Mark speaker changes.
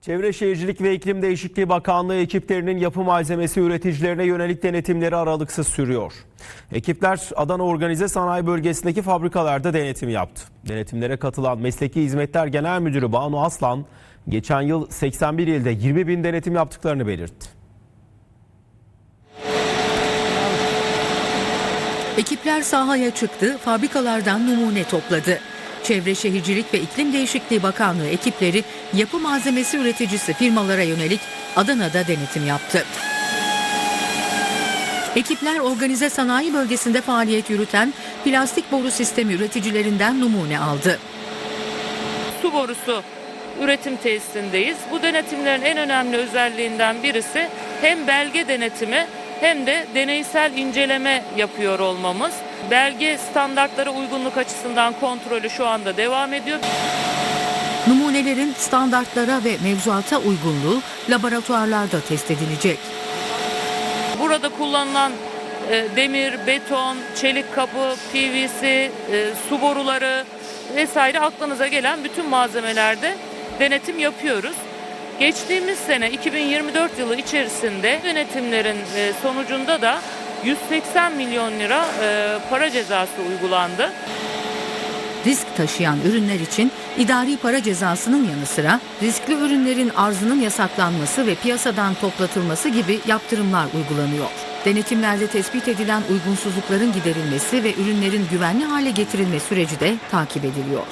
Speaker 1: Çevre Şehircilik ve İklim Değişikliği Bakanlığı ekiplerinin yapı malzemesi üreticilerine yönelik denetimleri aralıksız sürüyor. Ekipler Adana Organize Sanayi Bölgesi'ndeki fabrikalarda denetim yaptı. Denetimlere katılan Mesleki Hizmetler Genel Müdürü Banu Aslan, geçen yıl 81 ilde 20 bin denetim yaptıklarını belirtti.
Speaker 2: Ekipler sahaya çıktı, fabrikalardan numune topladı. Çevre Şehircilik ve İklim Değişikliği Bakanlığı ekipleri yapı malzemesi üreticisi firmalara yönelik Adana'da denetim yaptı. Ekipler organize sanayi bölgesinde faaliyet yürüten plastik boru sistemi üreticilerinden numune aldı.
Speaker 3: su borusu üretim tesisindeyiz. Bu denetimlerin en önemli özelliğinden birisi hem belge denetimi hem de deneysel inceleme yapıyor olmamız. Belge standartlara uygunluk açısından kontrolü şu anda devam ediyor.
Speaker 2: Numunelerin standartlara ve mevzuata uygunluğu laboratuvarlarda test edilecek.
Speaker 3: Burada kullanılan e, demir, beton, çelik kapı, PVC, e, su boruları vesaire aklınıza gelen bütün malzemelerde denetim yapıyoruz. Geçtiğimiz sene 2024 yılı içerisinde denetimlerin e, sonucunda da 180 milyon lira e, para cezası uygulandı.
Speaker 2: Risk taşıyan ürünler için idari para cezasının yanı sıra riskli ürünlerin arzının yasaklanması ve piyasadan toplatılması gibi yaptırımlar uygulanıyor. Denetimlerde tespit edilen uygunsuzlukların giderilmesi ve ürünlerin güvenli hale getirilme süreci de takip ediliyor.